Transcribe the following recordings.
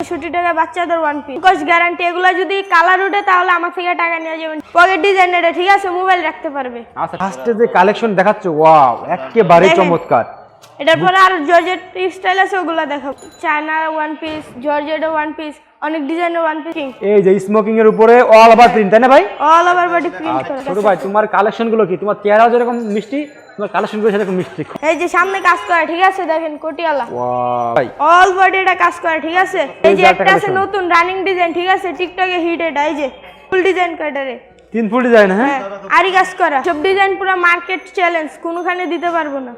পঁয়ষট্টি টাকা বাচ্চাদের ওয়ান পিস গ্যারান্টি এগুলো যদি কালার উঠে তাহলে আমার থেকে টাকা নিয়ে যাবেন। পকেট ডিজাইন এটা ঠিক আছে মোবাইল রাখতে পারবে। আচ্ছা ফার্স্টে যে কালেকশন দেখাচ্ছ ওয়াও একেবারে চমৎকার। এটার পরে আর জর্জেট স্টাইল আছে ওগুলো দেখাবো চায়না ওয়ান পিস জর্জেটের ওয়ান পিস অনেক ডিজাইনের ওয়ান পিস এই যে স্মোকিং এর উপরে অল ওভার প্রিন্ট তাই না ভাই? অল ওভার বডি প্রিন্ট আচ্ছা ছোট ভাই তোমার কালেকশনগুলো কি? তোমার চেহারাও যেরকম মিষ্টি তোমার কালেকশন সেরকম মিষ্টি এই যে সামনে কাজ করে ঠিক আছে? দেখেন কোটিয়ালা ভাই অল বডি এটা কাজ করে ঠিক আছে? এই যে একটা আছে নতুন রানিং ডিজাইন ঠিক আছে? টিকটকে হিট এটা এই যে ফুল ডিজাইন কাটারে তিন ফুট ডিজাইন হ্যাঁ? হ্যাঁ আরি কাজ করা। সব ডিজাইন পুরো মার্কেট চ্যালেঞ্জ কোনোখানে দিতে পারব না।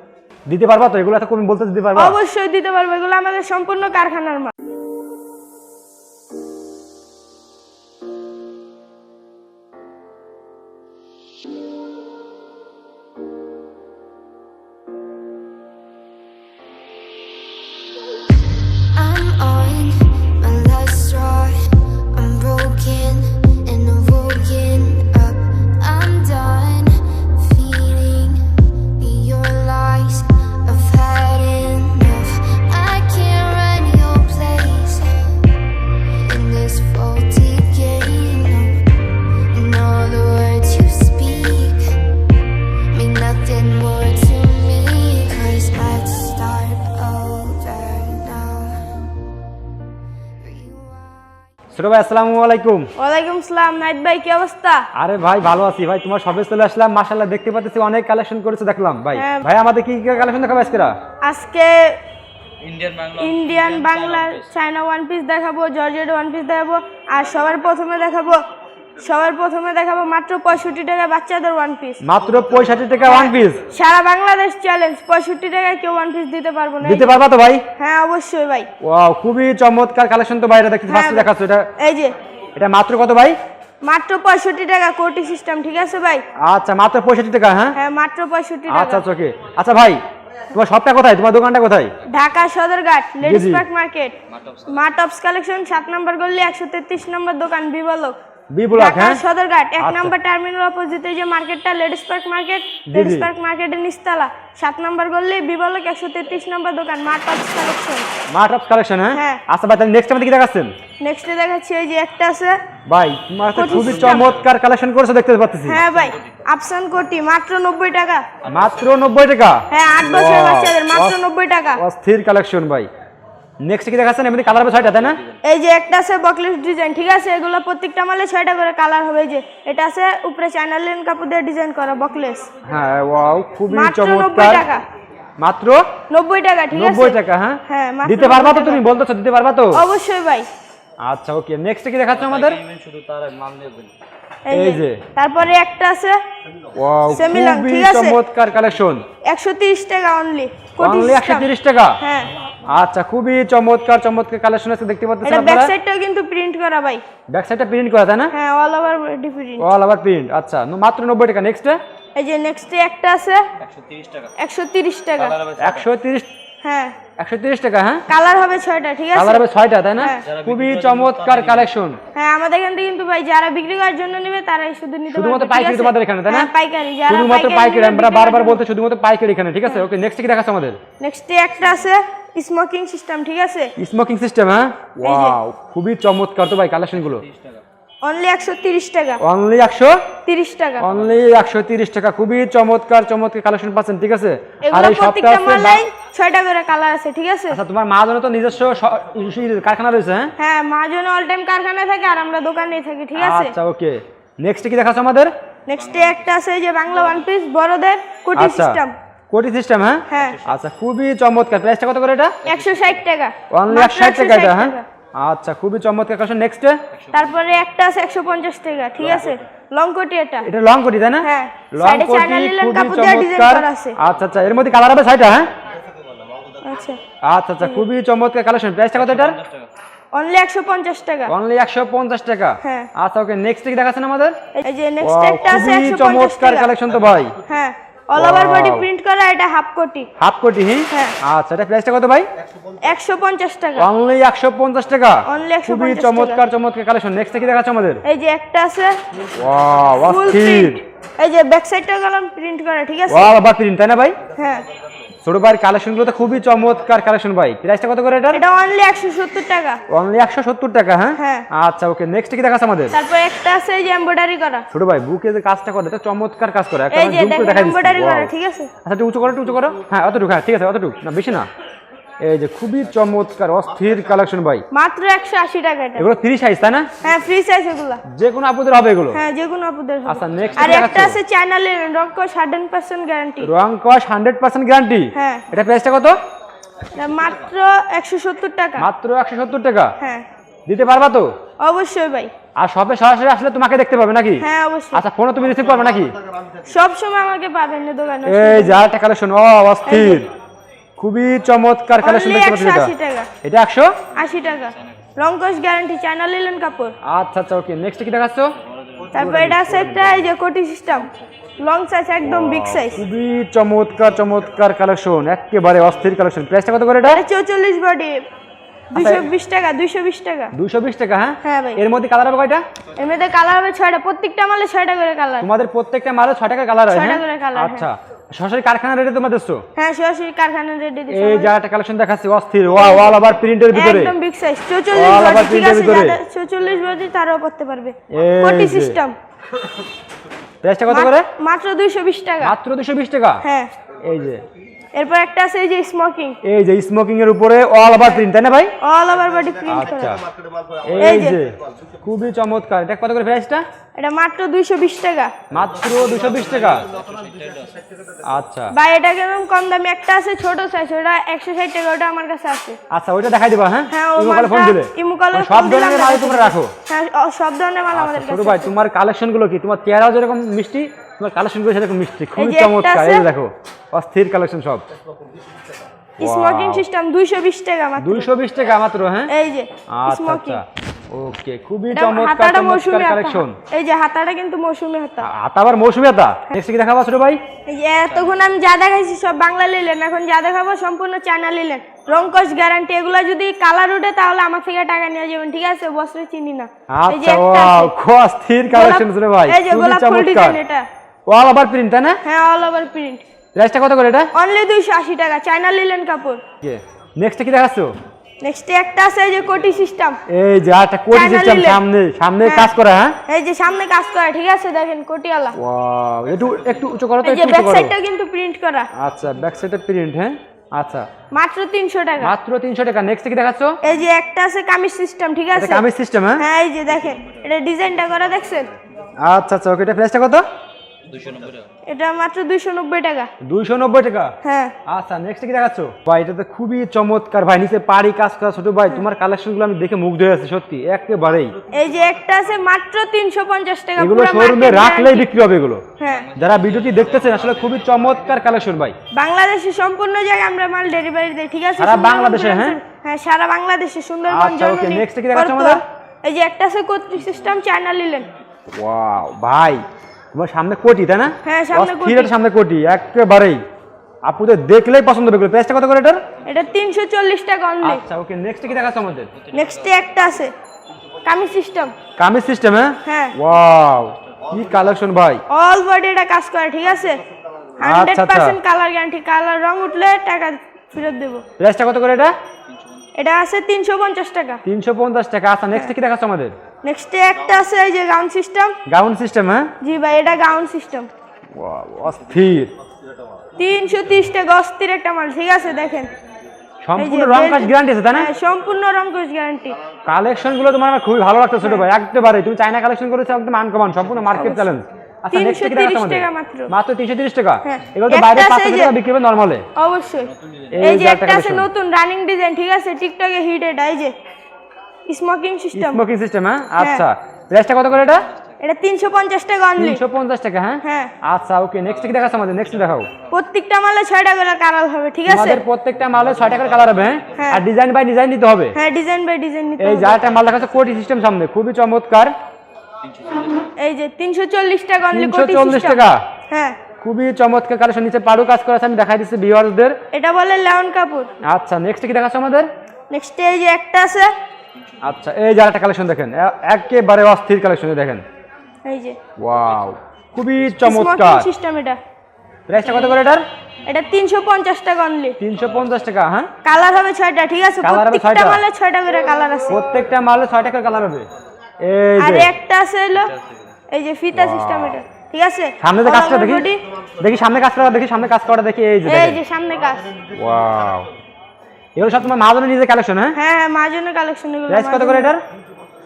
দিতে পারবা তো? এগুলো তো তুমি বলতে দিতে পারবা। অবশ্যই দিতে পারব এগুলো আমাদের সম্পূর্ণ কারখানার মাল। ভাই আসসালামু আলাইকুম। ওয়ালাইকুম সালাম নাইট ভাই কি অবস্থা? আরে ভাই ভালো আছি ভাই তোমার সবে চলে আসলাম মাশাআল্লাহ দেখতে পাচ্ছি অনেক কালেকশন করেছ দেখলাম ভাই। হ্যাঁ। ভাই আমাদের কি কি কালেকশন দেখাবে আজকে? আজকে Indian Bangla Indian Bangla China one piece দেখাবো জর্জেট ওয়ান পিস দেখাবো আর সবার প্রথমে দেখাবো সবার প্রথমে দেখাবো মাত্র পঁয়ষট্টি টাকা বাচ্চাদের ওয়ান পিস মাত্র পঁয়ষট্টি টাকা ওয়ান পিস সারা বাংলাদেশ চ্যালেঞ্জ পঁয়ষট্টি টাকায় কেউ ওয়ান পিস দিতে পারব না। দিতে পারবা তো ভাই? হ্যাঁ অবশ্যই ভাই। ওয়াও খুবই চমৎকার কালেকশন তো ভাই এটা দেখতে হ্যাঁ ফার্স্টে দেখাচ্ছ এটা? এই যে। এটা মাত্র কত ভাই? মাত্র পঁয়ষট্টি টাকা কোটি সিস্টেম ঠিক আছে ভাই? আচ্ছা মাত্র পঁয়ষট্টি টাকা হ্যাঁ? হ্যাঁ মাত্র পঁয়ষট্টি আচ্ছা টাকা। আচ্ছা ওকে। আচ্ছা ভাই তোমার শপটা কোথায়? তোমার দোকানটা কোথায়? Dhaka Sadarghat ladies park market. মা টপস কালেকশন সাত নম্বর গল্লি একশো তেত্রিশ নম্বর দোকান বিবলক। বি ব্লক হ্যাঁ? সদরঘাট এক আচ্ছা। নম্বর টার্মিনাল অপোজিটে যে মার্কেটটা ladies park market ladies park মার্কেটের নিস্তালা সাত নম্বর গল্লি বিবলক একশো তেত্রিশ নম্বর দোকান মা টপস কালেকশন। মা টপস কালেকশন হ্যাঁ? হ্যাঁ। আচ্ছা ভাই তাহলে নেক্সট আমাদের কি দেখাচ্ছেন? নেক্সটে দেখাচ্ছি এই যে একটা আছে। ভাই তোমার তো খুবই চমৎকার কালেকশন করেছ দেখতে পাচ্ছি। হ্যাঁ ভাই আফসান কোটি মাত্র নব্বই টাকা। মাত্র নব্বই টাকা? হ্যাঁ আট বছরের বাচ্চাদের মাত্র অস- নব্বই টাকা। অস্থির কালেকশন ভাই। নেক্সট কি দেখাচ্ছেন? এমনি কালার হবে ছয়টা তাই না? এই যে একটা আছে বকলেস ডিজাইন ঠিক আছে? এগুলো প্রত্যেকটা মালে ছয়টা করে কালার হবে। যে এটা আছে উপরে চায়না লিন কাপড় দিয়ে ডিজাইন করা বকলেস। হ্যাঁ ওয়াও খুবই চমৎকার। টাকা। মাত্র? নব্বই টাকা ঠিক আছে? নব্বই টাকা হ্যাঁ? হ্যাঁ, দিতে পারবা তো তুমি? বলতেছো দিতে পারবা তো? অবশ্যই ভাই। আচ্ছা ওকে নেক্সট কি দেখাচ্ছ আমাদের? শুধু তার মাল নেবেন এই এই যে। তারপরে একটা আছে ওয়াও খুবই ঠিক আছে? চমৎকার কালেকশন একশো তিরিশ টাকা অনলি অনলি একশো তিরিশ টাকা? হ্যাঁ। আচ্ছা খুবই চমৎকার চমৎকার কালেকশন আছে দেখতে পাচ্ছেন এটা ব্যাক সাইডটাও কিন্তু প্রিন্ট করা ভাই। ব্যাক সাইডটা প্রিন্ট করা তাই না? হ্যাঁ all over body print all over print আচ্ছা। ন- মাত্র নব্বই টাকা নেক্সট এই যে নেক্সট একটা আছে। একশো তিরিশ টাকা। একশো তিরিশ টাকা। কালার হবে একশো তিরিশ হ্যাঁ। একশো তিরিশ টাকা হ্যাঁ? কালার হবে ছয়টা ঠিক আছে? কালার হবে ছয়টা তাই না? হ্যাঁ। খুবই চমৎকার কালেকশন হ্যাঁ আমাদের এখান কিন্তু ভাই যারা বিক্রি করার জন্য নেবে তারাই শুধু নিতে পারবে, ঠিক পাইকারি তোমাদের এখানে, তাই না? হ্যাঁ, পাইকারি যারা শুধুমাত্র পাইকারি আমরা বারবার বলতে শুধুমাত্র পাইকারি এখানে ঠিক আছে? ওকে নেক্সট কি দেখাচ্ছে আমাদের? এ একটা আছে স্মোকিং সিস্টেম ঠিক আছে? স্মোকিং সিস্টেম হ্যাঁ? ওয়াও খুবই চমৎকার তো ভাই কালেকশনগুলো অনলি একশো তিরিশ টাকা। অনলি একশো? তিরিশ টাকা। অনলি একশো তিরিশ টাকা খুবই চমৎকার চমৎকার কালেকশন পাচ্ছেন ঠিক আছে? আর এই সপ্তাহ ছয়টা করে কালার আছে ঠিক আছে? আচ্ছা তোমার মা তো নিজস্ব কারখানা রয়েছে হ্যাঁ? হ্যাঁ মা মাজন অল টাইম কারখানায় থাকে আর আমরা দোকানেই থাকি ঠিক আছে? আচ্ছা ওকে নেক্সট কি দেখাচ্ছে আমাদের? নেক্সট একটা আছে যে বাংলা ওয়ান পিস বড়দের কোটি সিস্টেম কোটি সিস্টেম হ্যাঁ? হ্যাঁ। আচ্ছা খুবই চমৎকার। প্রাইসটা কত করে এটা? একশো ষাট টাকা। অনলি মাত্র একশো ষাট টাকা এটা হ্যাঁ? আচ্ছা খুবই চমৎকার। কালেকশন নেক্সট তারপরে একটা আছে একশো পঞ্চাশ টাকা ঠিক আছে? লং কোটি এটা। এটা লং কোটি তাই না? হ্যাঁ, লং কোটি খুবই চমৎকার। করা আছে। আচ্ছা আচ্ছা এর মধ্যে কালার হবে ছয়টা হ্যাঁ? আচ্ছা আচ্ছা আচ্ছা খুবই চমৎকার কালেকশন প্রাইসটা কত এটার? অনলি একশো পঞ্চাশ টাকা। অনলি একশো পঞ্চাশ টাকা? হ্যাঁ। আচ্ছা ওকে নেক্সট কি দেখাচ্ছেন আমাদের? এই যে নেক্সট একটা আছে খুবই একশো পঞ্চাশ চমৎকার কালেকশন তো ভাই। হ্যাঁ অল ওভার বডি প্রিন্ট করা এটা হাফ কোটি। হাফ কোটি হ্যাঁ। আচ্ছা এটা প্রাইসটা কত ভাই? একশো পঞ্চাশ টাকা। অনলি একশো পঞ্চাশ টাকা? Only 150 খুবই চমৎকার চমৎকার কালেকশন নেক্সট কি দেখাচ্ছে আমাদের? এই যে একটা আছে। ওয়াও ফুল প্রিন্ট এই যে ব্যাক সাইডটা গেলাম প্রিন্ট করা ঠিক আছে? ওয়াও আবার প্রিন্ট তাই না ভাই? হ্যাঁ। ছোট কালেকশনগুলো তো খুবই চমৎকার কালেকশন ভাই। প্রাইসটা কত করে এটা এটা অনলি একশো সত্তর টাকা। অনলি একশো সত্তর টাকা হ্যাঁ? হ্যাঁ। আচ্ছা ওকে নেক্সট কি দেখাচ্ছে আমাদের? তারপর একটা আছে এই যে এমব্রয়ডারি করা। ছোট ভাই বুকে যে কাজটা করে চমৎকার কাজ করে। একটা জুম করে দেখাই এমব্রয়ডারি করা ঠিক আছে? আচ্ছা একটু উঁচু করো একটু উঁচু করো। হ্যাঁ অতটুকু হ্যাঁ ঠিক আছে অতটুকু। না বেশি না। এই যে খুবই চমৎকার অস্থির কালেকশন ভাই। মাত্র একশো আশি টাকা এটা। এগুলো ফ্রি সাইজ তাই না? হ্যাঁ ফ্রি সাইজ এগুলা। যে কোনো আপুদের হবে এগুলো? হ্যাঁ যে কোনো আপুদের হবে। আচ্ছা, next আর একটা? আছে রকস হান্ড্রেড পার্সেন্ট গ্যারান্টি রং কস হান্ড্রেড পার্সেন্ট গ্যারান্টি হ্যাঁ। এটা প্রাইসটা কত? মাত্র একশো সত্তর টাকা। মাত্র একশো সত্তর টাকা? হ্যাঁ। দিতে পারবা তো? অবশ্যই ভাই। আর সবে সরাসরি আসলে তোমাকে দেখতে পাবে নাকি? হ্যাঁ অবশ্যই। আচ্ছা ফোনে তুমি রিসিভ করবে নাকি? সব সময় আমাকে পাবেন না দোকানে। এই যে আরেকটা কালেকশন ও অস্থির। খুবই চমৎকার কালেকশন দেখতে পাচ্ছি 180 এটা টাকা। এটা একশো? আশি টাকা। রঙ্কশ গ্যারান্টি চায়না লিলেন কাপড় আচ্ছা আচ্ছা ওকে। নেক্সট কি দেখাচ্ছ? তারপর এটা আছে একটা এই যে কোটি সিস্টেম লং সাইজ একদম বিগ সাইজ খুবই চমৎকার চমৎকার কালেকশন একেবারে অস্থির কালেকশন প্রাইসটা কত করে এটা? এটা চৌচল্লিশ বডি দুইশো বিশ টাকা দুইশো বিশ টাকা। দুশো বিশ টাকা হ্যাঁ? হ্যাঁ ভাই। এর মধ্যে কালার হবে কয়টা? এমনিতে কালার হবে ছয়টা। প্রত্যেকটা মালে ছয়টা করে কালার তোমাদের প্রত্যেকটা মালে ছয় টাকা কালার হয় ছয়টা হ্যাঁ? করে colour, আচ্ছা। সরাসরি কারখানা রেটে তোমরা দিচ্ছ? হ্যাঁ সরাসরি কারখানা রেডি এই যা একটা কালেকশন দেখাচ্ছি অস্থির। ওয়া ওয়াল আবার প্রিন্টের ভিতরে। একদম বিগ সাইজ চৌচল্লিশ All over ঠিক আছে ভিতরে। চৌচল্লিশ বডি তারাও করতে পারবে। এই কোটি সিস্টেম প্রাইসটা কত করে? মাত্র দুইশো বিশ টাকা। মাত্র দুশো বিশ টাকা? হ্যাঁ। এই যে। এরপর একটা আছে এই যে স্মোকিং এই যে স্মোকিং এর উপরে অল ওভার প্রিন্ট তাই না ভাই? অল ওভার বডি প্রিন্ট আচ্ছা। করা এই যে। খুবই চমৎকার। এটা কত করে প্রাইসটা এটা মাত্র দুইশো বিশ টাকা। মাত্র দুশো বিশ টাকা? আচ্ছা। বা এটা কেমন কম দামি? একটা আছে ছোট সাইজ ওটা একশো ষাট টাকা ওটা আমার কাছে আছে। আচ্ছা ওইটা দেখাই দিবা হ্যাঁ? হ্যাঁ ও ফোন দিলে। মানে সব ধরনের মাল তোমরা রাখো। হ্যাঁ সব ধরনের মাল আমাদের ছোট ভাই তোমার কালেকশনগুলো কি? তোমার চেহারাও যেরকম মিষ্টি? তোমার কালেকশনগুলো সেরকম মিষ্টি খুবই চমৎকার এই দেখো অস্থির কালেকশন সব। স্মোকিং সিস্টেম দুইশো বিশ টাকা মাত্র। দুইশো বিশ টাকা মাত্র হ্যাঁ? এই যে আচ্ছা স্মোকিং আচ্ছা ওকে খুবই চমৎকার চমৎকার কালেকশন এই যে হাতাটা কিন্তু মৌসুমি হাতা। হাত আবার মৌসুমি হাতা? নেক্সট কি দেখাবা ছোট ভাই? এই যে এতক্ষণ আমি যা দেখাইছি সব বাংলা লিলেন এখন যা দেখাবো সম্পূর্ণ চায়না লিলেন। রংকশ গ্যারান্টি এগুলো যদি কালার উঠে তাহলে আমার থেকে টাকা নিয়ে যাবেন ঠিক আছে? বস্ত্র চিনি না। এই যে আচ্ছা একটা ওয়াও খুব অস্থির কালেকশন ছোট ভাই এই যে গোলাপ ফুল ডিজাইন এটা। অল ওভার প্রিন্ট তাই না? হ্যাঁ অল ওভার প্রিন্ট প্রাইসটা কত করে এটা? অনলি দুইশো আশি টাকা চায়না লিলেন কাপড় নেক্সট কি দেখাচ্ছ? নেক্সট একটা আছে এই যে কোটি সিস্টেম এই যে একটা কোটি সিস্টেম সামনে সামনে হ্যাঁ। কাজ করা হ্যাঁ? এই যে সামনে কাজ করে ঠিক আছে? দেখেন কোটিয়ালা ওয়াও একটু একটু উঁচু করো তো একটু ব্যাক সাইডটা কিন্তু প্রিন্ট করা। আচ্ছা ব্যাক সাইডে প্রিন্ট হ্যাঁ? আচ্ছা। মাত্র তিনশো টাকা। মাত্র তিনশো টাকা। নেক্সট কি দেখাচ্ছ? এই যে একটা আছে কামিজ সিস্টেম ঠিক আছে? কামিজ সিস্টেম হ্যাঁ? হ্যাঁ এই যে দেখেন এটা ডিজাইনটা করা দেখছেন? আচ্ছা আচ্ছা ওকে এটা প্রাইসটা কত? এটা মাত্র দুইশো নব্বই টাকা। দুইশো নব্বই টাকা? হ্যাঁ। আচ্ছা নেক্সট কি দেখাচ্ছ? ভাই এটা তো খুবই চমৎকার ভাই নিচে পাড়ি কাজ করা ছোট ভাই তোমার কালেকশনগুলো আমি দেখে মুগ্ধ হয়ে আছি সত্যি একেবারেই। এই যে একটা আছে মাত্র তিনশো পঞ্চাশ টাকা এগুলো পুরো শোরুমে রাখলেই বিক্রি হবে এগুলো। হ্যাঁ। যারা ভিডিওটি দেখতেছেন আসলে খুবই চমৎকার কালেকশন ভাই। বাংলাদেশে সম্পূর্ণ জায়গায় আমরা মাল ডেলিভারি দিই ঠিক আছে? সারা বাংলাদেশে, হ্যাঁ? হ্যাঁ সারা বাংলাদেশে সুন্দরবন okay, জর্মনি, next কি দেখাচ্ছ। আমাদের? এই যে একটা আছে কোত্রি সিস্টেম চায়না লিলেন ওয়াও ভাই তোমার সামনে কোটি তাই না? হ্যাঁ, সামনে কোটি। সামনে কোটি একেবারেই। আপুদের দেখলেই পছন্দ হবে প্রাইসটা কত করে এটার? এটা তিনশো চল্লিশ টাকা অনলি আচ্ছা ওকে নেক্সট কি দেখাচ্ছ আমাদের? নেক্সটে একটা আছে কামিজ সিস্টেম। কামিজ সিস্টেম হ্যাঁ? হ্যাঁ। ওয়াও কি কালেকশন ভাই। অল বডি এটা কাজ করে ঠিক আছে? হান্ড্রেড আচ্ছা। পার্সেন্ট কালার গ্যারান্টি কালার রং উঠলে টাকা ফেরত দেবো। প্রাইসটা কত করে এটা? এটা আছে তিনশো পঞ্চাশ টাকা। তিনশো পঞ্চাশ টাকা। আচ্ছা নেক্সট কি দেখাচ্ছ আমাদের? নেক্সটে একটা আছে এই যে গাউন সিস্টেম গাউন সিস্টেম হ্যাঁ? জি ভাই এটা গাউন সিস্টেম অস্থির। তিনশো তিরিশ টাকা অস্থির একটা মাল ঠিক আছে দেখেন। সম্পূর্ণ রং কাজ গ্যারান্টি আছে তাই না? হ্যাঁ, সম্পূর্ণ রঙ্কশ গ্যারান্টি কালেকশনগুলো তোমার আমার খুবই ভালো লাগতো ছোট ভাই একেবারে তুমি চাইনা কালেকশন করেছ একদম আনকমন সম্পূর্ণ মার্কেট চ্যালেঞ্জ আচ্ছা নেক্সট কি দেখাচ্ছ 330 আমাদের টাকা মাত্র। মাত্র তিনশো তিরিশ টাকা? হ্যাঁ। এগুলো তো বাইরে আছে পাঁচশো এই যে- টাকা বিক্রি হবে নর্মালে অবশ্যই। এই এই যে যে একটা একটা আছে নতুন রানিং ডিজাইন ঠিক আছে টিকটকে হিট এটা এই যে। স্মোকিং সিস্টেম স্মোকিং সিস্টেম হ্যাঁ? আচ্ছা। প্রাইসটা কত করে এটা? এটা তিনশো পঞ্চাশ টাকা অনলি তিনশো পঞ্চাশ টাকা হ্যাঁ? হ্যাঁ। আচ্ছা ওকে নেক্সট কি দেখাচ্ছ আমাদের? নেক্সট দেখাও। প্রত্যেকটা মালে ছয়টা করে কালার হবে ঠিক আছে? আমাদের প্রত্যেকটা মালে ছয় টাকার কালার হবে হ্যাঁ? হ্যাঁ। আর ডিজাইন বাই ডিজাইন দিতে হবে। হ্যাঁ ডিজাইন বাই ডিজাইন নিতে এই হবে। যার একটা মাল দেখাচ্ছে কোটি সিস্টেম সামনে খুবই চমৎকার। এই যে তিনশো চল্লিশ টাকা অনলি কোটি সিস্টেম টাকা? হ্যাঁ। খুবই চমৎকার কালেকশন নিচে পাড়ু কাজ করা আছে আমি দেখাই দিচ্ছি ভিউয়ারদের এটা বলে লেমন কাপুর। আচ্ছা নেক্সট কি দেখাচ্ছে আমাদের? নেক্সট এই যে একটা আছে আচ্ছা এই যার একটা কালেকশন দেখেন একেবারে অস্থির কালেকশন দেখেন। এই যে। ওয়াও খুবই চমৎকার। সিস্টেম এটা। প্রাইসটা কত করে এটার? এটা তিনশো পঞ্চাশ টাকা অনলি তিনশো পঞ্চাশ টাকা হ্যাঁ? কালার হবে ছয়টা ঠিক আছে? প্রত্যেকটা? মালে ছয়টা করে কালার আছে। প্রত্যেকটা মালে ছয় টাকার কালার হবে। এই আর যে। একটা আছে হলো এই যে ফিতা সিস্টেম এটা ঠিক আছে? সামনে যে কাজটা দেখি দেখি সামনে কাজ করা দেখি সামনে কাজ করা দেখি এই যে এই যে সামনে কাজ। ওয়াও এগুলো সব তোমার মাহাজনের নিজের কালেকশন হ্যাঁ? হ্যাঁ মার্জনের কালেকশন এগুলো প্রাইস কত করে এটার?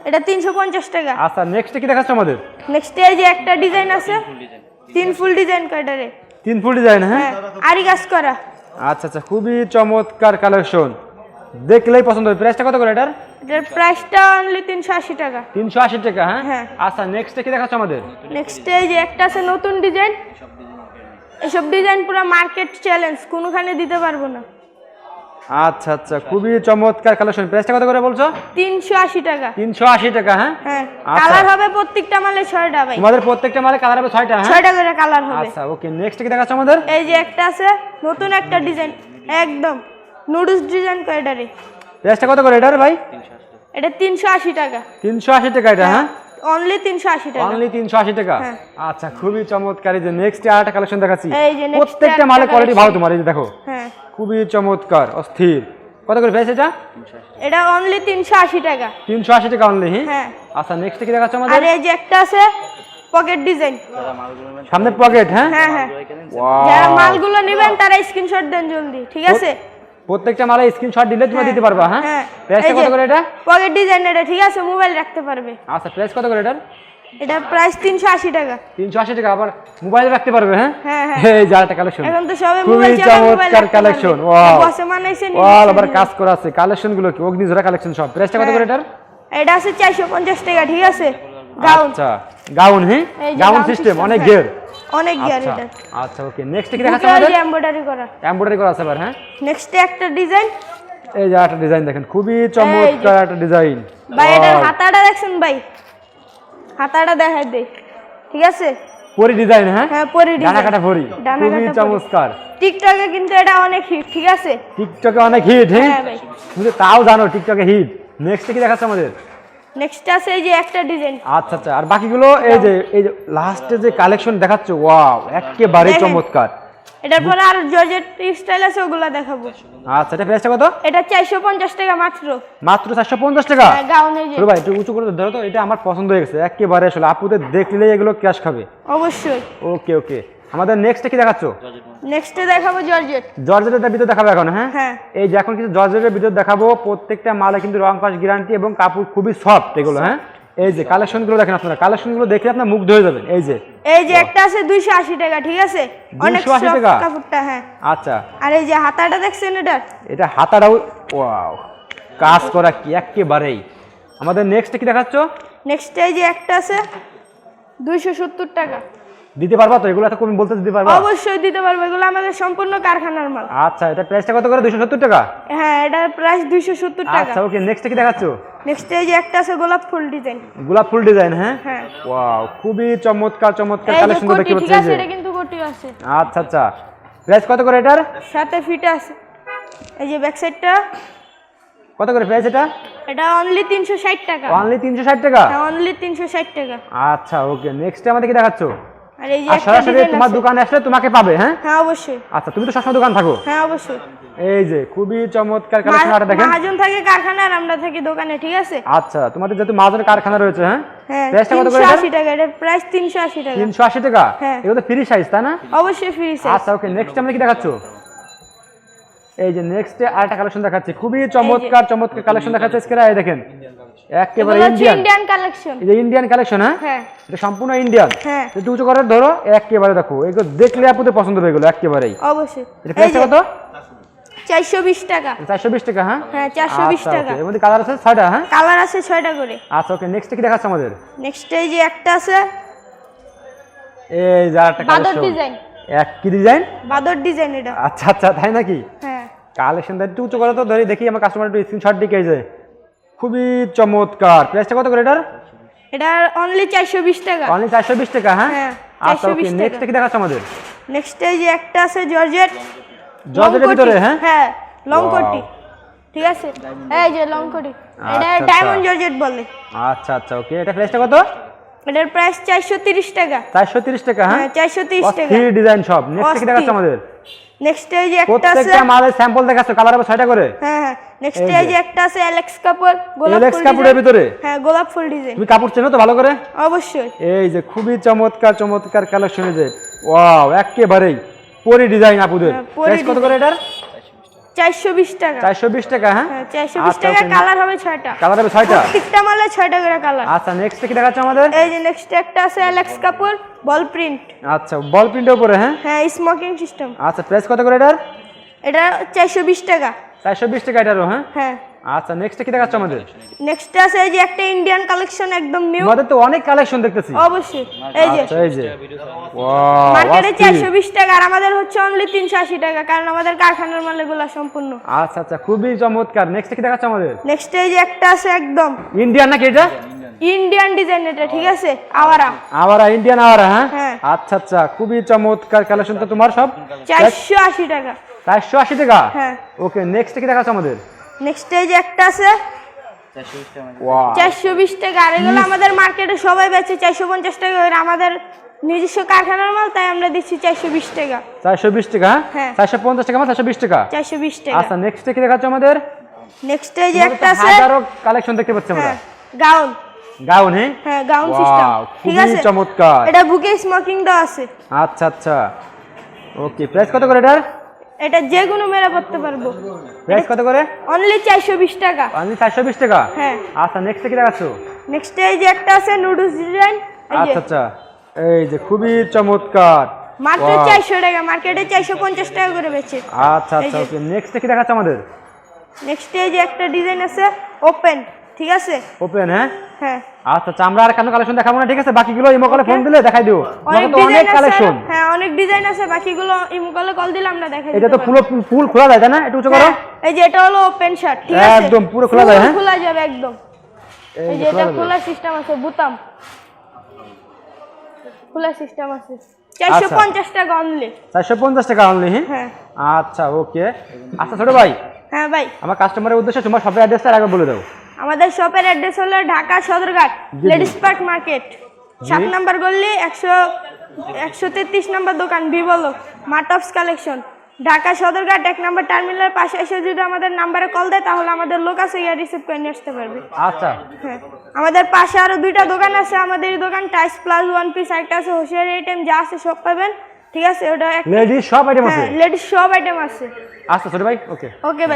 এটা তিনশো পঞ্চাশ টাকা। আচ্ছা নেক্সট কি দেখাচ্ছ আমাদের? নেক্সট এই যে একটা ডিজাইন আছে। তিন ফুল ডিজাইন কাটারে তিন ফুল ডিজাইন হ্যাঁ? হ্যাঁ আরি কাজ করা। আচ্ছা আচ্ছা খুবই চমৎকার কালেকশন দেখলেই পছন্দ হবে। প্রাইসটা কত করে এটার? এটার প্রাইসটা অনলি তিনশো আশি টাকা। তিনশো আশি টাকা হ্যাঁ? হ্যাঁ। আচ্ছা নেক্সট কি দেখাচ্ছ আমাদের? নেক্সট এই যে একটা আছে নতুন ডিজাইন এসব ডিজাইন পুরো মার্কেট চ্যালেঞ্জ কোনোখানে দিতে পারব না। আচ্ছা আচ্ছা খুবই চমৎকার কালেকশন প্রাইসটা কত করে বলছো? তিনশো আশি টাকা। তিনশো আশি টাকা হ্যাঁ? হ্যাঁ আচ্ছা। কালার হবে প্রত্যেকটা মালে ছয়টা ভাই। তোমাদের প্রত্যেকটা মালে কালার হবে ছয়টা হ্যাঁ? ছয়টা করে কালার হবে। আচ্ছা ওকে নেক্সট কি দেখাচ্ছ আমাদের? এই যে একটা আছে নতুন একটা ডিজাইন একদম নুডলস ডিজাইন কয়টারে প্রাইসটা কত করে এটার ভাই? এটা তিনশো আশি টাকা। তিনশো আশি টাকা এটা হ্যাঁ অনলি তিনশো আশি টাকা। অনলি তিনশো আশি টাকা? হ্যাঁ। আচ্ছা খুবই চমৎকার। এই যে নেক্সট আর একটা কালেকশন দেখাচ্ছি প্রত্যেকটা আরেকটা মালের কোয়ালিটি ভালো তোমার এই যে দেখো। হ্যাঁ। খুবই চমৎকার অস্থির। কত করে প্রাইস এটা? এটা অনলি তিনশো আশি টাকা। তিনশো আশি টাকা অনলি হ্যাঁ। আচ্ছা নেক্সট কি দেখাচ্ছ আর আমাদের এই যে একটা আছে পকেট ডিজাইন সামনে পকেট হ্যাঁ? হ্যাঁ হ্যাঁ। যারা মালগুলো নেবেন তারা স্ক্রিনশট দেন জলদি ঠিক আছে? প্রত্যেকটা মালে স্ক্রিনশট দিলে তুমি হ্যাঁ, দিতে পারবা হ্যাঁ? হ্যাঁ। প্রাইসটা এই কত করে এটা? পকেট ডিজাইন এটা ঠিক আছে? মোবাইল রাখতে পারবে। আচ্ছা প্রাইস কত করে এটার? এটা প্রাইস তিনশো আশি টাকা। তিনশো আশি টাকা আবার মোবাইল রাখতে পারবে হ্যাঁ? হ্যাঁ হ্যাঁ। এই যে আরেকটা কালেকশন এখন তো খুবই মোবাইল চমৎকার কালেকশন ওয়াও বসে ওয়াল আবার কাজ করা আছে। কালেকশনগুলো কি? অগ্নিঝরা কালেকশন সব। প্রাইসটা কত করে এটার? এটা আছে চারশো পঞ্চাশ টাকা ঠিক আছে? গাউন। আচ্ছা গাউন হ্যাঁ গাউন সিস্টেম অনেক হ্যাঁ। গিয়ার অনেক গিয়ার এটা। আচ্ছা ওকে নেক্সট কি দেখাচ্ছ আমাদের? এমব্রয়ডারি করা। এমব্রয়ডারি করা আছে আবার হ্যাঁ? নেক্সট একটা ডিজাইন এই যে একটা ডিজাইন দেখেন। খুবই চমৎকার একটা ডিজাইন ভাই এটার হাতাটা দেখছেন ভাই? হাতাটা দেখাই দে। ঠিক আছে? পরি ডিজাইন হ্যাঁ? হ্যাঁ পরি ডানা ডিজাইন কাটা পরি। ডানা খুবই। চমৎকার। টিকটকে কিন্তু এটা অনেক হিট ঠিক আছে? টিকটকে অনেক হিট হ্যাঁ? হ্যাঁ ভাই। তুমি তাও জানো টিকটকে হিট নেক্সট কি দেখাচ্ছে আমাদের? নেক্সট আছে এই যে একটা ডিজাইন আচ্ছা আচ্ছা। আর বাকিগুলো এই যে এই যে লাস্টে যে কালেকশন দেখাচ্ছ ওয়াও একেবারে। চমৎকার। এটার পরে আর জর্জেট স্টাইল আছে ওগুলো দেখাবো। আচ্ছা এটা প্রাইসটা কত? এটা চারশো পঞ্চাশ টাকা মাত্র। মাত্র চারশো পঞ্চাশ টাকা? গাউনে যে ধরো ভাই একটু উঁচু করে ধরো তো এটা আমার পছন্দ হয়ে গেছে একেবারে আসলে। আপুদের দেখলেই এগুলো ক্যাশ খাবে। অবশ্যই। ওকে ওকে। আমাদের নেক্সটে কি দেখাচ্ছ? নেক্সটে দেখাবো জর্জেট। জর্জেটের ভিতর দেখাবো এখন হ্যাঁ? হ্যাঁ। এই যে এখন কিছু জর্জেটের ভিতর দেখাবো প্রত্যেকটা মালে কিন্তু রং পাশ গ্যারান্টি এবং কাপড় খুবই সফট এগুলো হ্যাঁ? এই যে কালেকশনগুলো দেখেন আপনারা কালেকশনগুলো দেখে আপনার মুগ্ধ হয়ে যাবেন এই যে। এই যে একটা আছে দুইশো আশি টাকা ঠিক আছে? অনেক সফট কাপড়টা হ্যাঁ। আচ্ছা। আর এই যে হাতাটা দেখছেন এটা? এটা হাতাটাও ওয়াও। কাজ করা কি একেবারেই। আমাদের নেক্সট কি দেখাচ্ছ? নেক্সট এই যে একটা আছে দুইশো সত্তর টাকা। দিতে পারবা তো? এগুলো এত কম বলতে দিতে পারবা? অবশ্যই দিতে পারব এগুলো আমাদের সম্পূর্ণ কারখানার মাল। আচ্ছা এটা প্রাইসটা কত করে? দুশো সত্তর টাকা? হ্যাঁ এটার প্রাইস দুইশো সত্তর টাকা। আচ্ছা ওকে নেক্সট কি দেখাচ্ছ? নেক্সট এই যে একটা আছে গোলাপ ফুল ডিজাইন গোলাপ ফুল ডিজাইন হ্যাঁ? হ্যাঁ। ওয়াও খুবই চমৎকার চমৎকার কালেকশন দেখতে পাচ্ছি এই যে। এটা কিন্তু কোটি আছে। আচ্ছা আচ্ছা। প্রাইস কত করে এটার? সাথে ফিট আছে। এই যে ব্যাক সাইডটা কত করে প্রাইস এটা? এটা অনলি তিনশো ষাট টাকা। অনলি তিনশো ষাট টাকা? হ্যাঁ অনলি তিনশো ষাট টাকা। আচ্ছা ওকে নেক্সট আমাদের কি দেখাচ্ছ? আর এই যে সরাসরি তোমার দোকানে আসলে তোমাকে পাবে হ্যাঁ? হ্যাঁ অবশ্যই। আচ্ছা তুমি তো সবসময় দোকান থাকো? হ্যাঁ অবশ্যই। এই যে খুবই চমৎকার কালেকশন দেখেন। মহাজন থাকে কারখানা আর আমরা থাকি দোকানে ঠিক আছে? আচ্ছা তোমাদের যেহেতু কারখানা রয়েছে হ্যাঁ? হ্যাঁ কত করে টাকা প্রাইস হ্যাঁ। তো ফ্রি সাইজ তাই না? অবশ্যই ফ্রি সাইজ আচ্ছা ওকে নেক্সট আমরা কি দেখাচ্ছ? এই যে নেক্সট আরেকটা কালেকশন দেখাচ্ছি। খুবই চমৎকার চমৎকার কালেকশন দেখাচ্ছে আজকে এই দেখেন। একেবারে ইন্ডিয়ান ইন্ডিয়ান কালেকশন এই যে ইন্ডিয়ান কালেকশন হ্যাঁ? হ্যাঁ। এটা সম্পূর্ণ ইন্ডিয়ান হ্যাঁ। একটু উঁচু করে ধরো একেবারে দেখো। এগুলো দেখলে আপুদের পছন্দ হবে এগুলো একেবারেই। অবশ্যই। এটা যে কত? চারশো বিশ টাকা। চারশো বিশ টাকা হ্যাঁ? হ্যাঁ চারশো বিশ আচ্ছা, টাকা। এর মধ্যে কালার আছে ছয়টা হ্যাঁ? কালার আছে ছয়টা করে। আচ্ছা ওকে নেক্সট কি দেখাচ্ছে আমাদের? নেক্সট এই যে একটা আছে। এই যে আরেকটা বাদর ডিজাইন এক কি ডিজাইন বাদর ডিজাইন এটা। আচ্ছা আচ্ছা তাই নাকি? হ্যাঁ। কালেকশন একটু উঁচু করে তো ধরি দেখি আমার কাস্টমার একটু স্ক্রিনশট দিকে এই যে খুবই চমৎকার। প্রাইসটা কত করে এটার? এটা অনলি চারশো বিশ টাকা। অনলি চারশো বিশ টাকা হ্যাঁ? হ্যাঁ, আচ্ছা 420 ওকে টাকা। নেক্সট কি দেখাচ্ছে আমাদের? নেক্সট এই যে একটা আছে জর্জেট জর্জেটের লং ভিতরে হ্যাঁ? হ্যাঁ লং কোটি ঠিক আছে? এই যে লং কোটি এটা আচ্ছা, ডায়মন্ড আচ্ছা। জর্জেট বলে। আচ্ছা আচ্ছা ওকে এটা প্রাইসটা কত? এটার প্রাইস চারশো তিরিশ টাকা। চারশো তিরিশ টাকা হ্যাঁ? হ্যাঁ চারশো তিরিশ টাকা। অস্থির ডিজাইন সব নেক্সট কি দেখাচ্ছে আমাদের? নেক্সট এই যে একটা আছে প্রত্যেকটা মালের স্যাম্পল দেখাচ্ছ কালার হবে ছয়টা করে। হ্যাঁ হ্যাঁ। নেক্সট এই এই যে। একটা আছে অ্যালেক্স কাপড় গোলাপ ফুল কাপড়ের ভিতরে? হ্যাঁ গোলাপ ফুল ডিজাইন তুমি কাপড় চেনো তো ভালো করে? অবশ্যই। এই যে খুবই চমৎকার চমৎকার কালেকশন যে। ওয়াও একেবারেই। পরি ডিজাইন আপুদের। হ্যাঁ, কত করে এটার? চারশো বিশ টাকা। চারশো বিশ টাকা হ্যাঁ? হ্যাঁ চারশো বিশ আচ্ছা, টাকা কালার হবে ছয়টা। কালার হবে ছয়টা? প্রত্যেকটা মালে ছয়টা করে কালার আচ্ছা নেক্সট কি দেখাচ্ছ আমাদের? এই যে নেক্সট একটা আছে অ্যালেক্স কাপুর বল প্রিন্ট আচ্ছা বল প্রিন্টের উপরে হ্যাঁ? হ্যাঁ স্মোকিং সিস্টেম আচ্ছা প্রাইস কত করে এটার? এটা চারশো বিশ টাকা। চারশো বিশ টাকা এটারও হ্যাঁ? হ্যাঁ। আচ্ছা নেক্সট কি দেখাচ্ছে আমাদের? নেক্সট আছে এই যে একটা ইন্ডিয়ান কালেকশন একদম নিউ আমাদের তো অনেক কালেকশন দেখতেছি। অবশ্যই এই যে। আচ্ছা এই যে। মার্কেটে অস্থির। চারশো বিশ টাকা আর আমাদের হচ্ছে অনলি তিনশো আশি টাকা কারণ আমাদের কারখানার মাল এগুলো সম্পূর্ণ। আচ্ছা আচ্ছা খুবই চমৎকার। নেক্সট কি দেখাচ্ছে আমাদের? নেক্সট এই যে একটা আছে একদম। ইন্ডিয়ান নাকি এটা? ইন্ডিয়ান ডিজাইন এটা ঠিক আছে? আওয়ারা আওয়ারা ইন্ডিয়ান আওয়ারা হ্যাঁ। আচ্ছা আচ্ছা খুবই চমৎকার কালেকশন তো তোমার সব। চারশো আশি টাকা। চারশো আশি টাকা? হ্যাঁ। ওকে নেক্সট কি দেখাচ্ছে আমাদের? নেক্সট এই যে একটা আছে। চারশো বিশ টাকা আর এগুলো আমাদের মার্কেটে সবাই বেচে চারশো পঞ্চাশ টাকা করে। আমাদের নিজস্ব কারখানার মাল তাই আমরা দিচ্ছি চারশো বিশ টাকা। চারশো বিশ টাকা? হ্যাঁ। হ্যাঁ চারশো পঞ্চাশ টাকা চারশো বিশ টাকা? চারশো বিশ টাকা। আচ্ছা নেক্সট কি দেখাচ্ছে আমাদের? নেক্সট এই যে একটা আছে। হাজারো কালেকশন দেখতে পাচ্ছি আমরা। হ্যাঁ গাউন গাউন হ্যাঁ? হ্যাঁ গাউন সিস্টেম ঠিক আছে? চমৎকার। এটা বুকে স্মোকিং দেওয়া আছে। আচ্ছা আচ্ছা। ওকে প্রাইস কত করে এটার? এটা যে কোনো মেরে পড়তে পারব। প্রাইস কত করে? অনলি চারশো বিশ টাকা। অনলি চারশো বিশ টাকা? হ্যাঁ। আচ্ছা নেক্সট কি দেখাচ্ছ? নেক্সট এই যে একটা আছে নুডলস ডিজাইন আচ্ছা আচ্ছা। এই যে খুবই চমৎকার। মাত্র Wow. চারশো টাকা মার্কেটে চারশো পঞ্চাশ টাকা করে বেচে। আচ্ছা আচ্ছা ওকে নেক্সট কি দেখাচ্ছে আমাদের? নেক্সট এই যে একটা ডিজাইন আছে ওপেন ঠিক আছে? ওপেন হ্যাঁ? হ্যাঁ। আচ্ছা আচ্ছা আমরা আর কেন কালেকশন দেখাবো না? ঠিক আছে বাকিগুলো ইমো কলে ফোন দিলে দেখাই দিও অনেক অনেক কালেকশন হ্যাঁ অনেক ডিজাইন আছে। বাকিগুলো কল দিলে আমরা দেখাই এটা তো পুরো ফুল খোলা যায় না? একটু উঁচু করো। হ্যাঁ, এই যে এটা হলো ওপেন শার্ট ঠিক আছে? একদম পুরো খোলা যায়, হ্যাঁ? খোলা যাবে একদম। এই যে এটা খোলা সিস্টেম আছে বুতাম। খোলা সিস্টেম আছে। আচ্ছা। টাকা অনলি চারশো পঞ্চাশ টাকা অনলি হ্যাঁ? হ্যাঁ। আচ্ছা ওকে আচ্ছা ছোট ভাই। হ্যাঁ ভাই। আমার কাস্টমারের উদ্দেশ্যে তোমার শপের অ্যাড্রেসটা আগে বলে দাও। আমাদের শপের অ্যাড্রেস হলো Dhaka Sadarghat ladies park market. সাত নম্বর গল্লি একশো একশো তেত্রিশ নম্বর দোকান ভিভলো মার্টপস কালেকশন। ঢাকা সদরঘাট এক নম্বর টার্মিনালের পাশে এসে যদি আমাদের নাম্বারে কল দেয় তাহলে আমাদের লোক আছে ইয়া রিসিভ করে নিয়ে আসতে পারবে। আচ্ছা। হ্যাঁ। আমাদের পাশে আরও দুইটা দোকান আছে আমাদের এই দোকান টাইস প্লাস ওয়ান পিস একটা আছে হোশিয়ারি আইটেম যা আছে সব পাবেন। ঠিক আছে ওটা লেডিস সব আইটেম আছে? হ্যাঁ লেডিস সব আইটেম আছে। আচ্ছা ছোট ভাই ওকে ওকে ভাই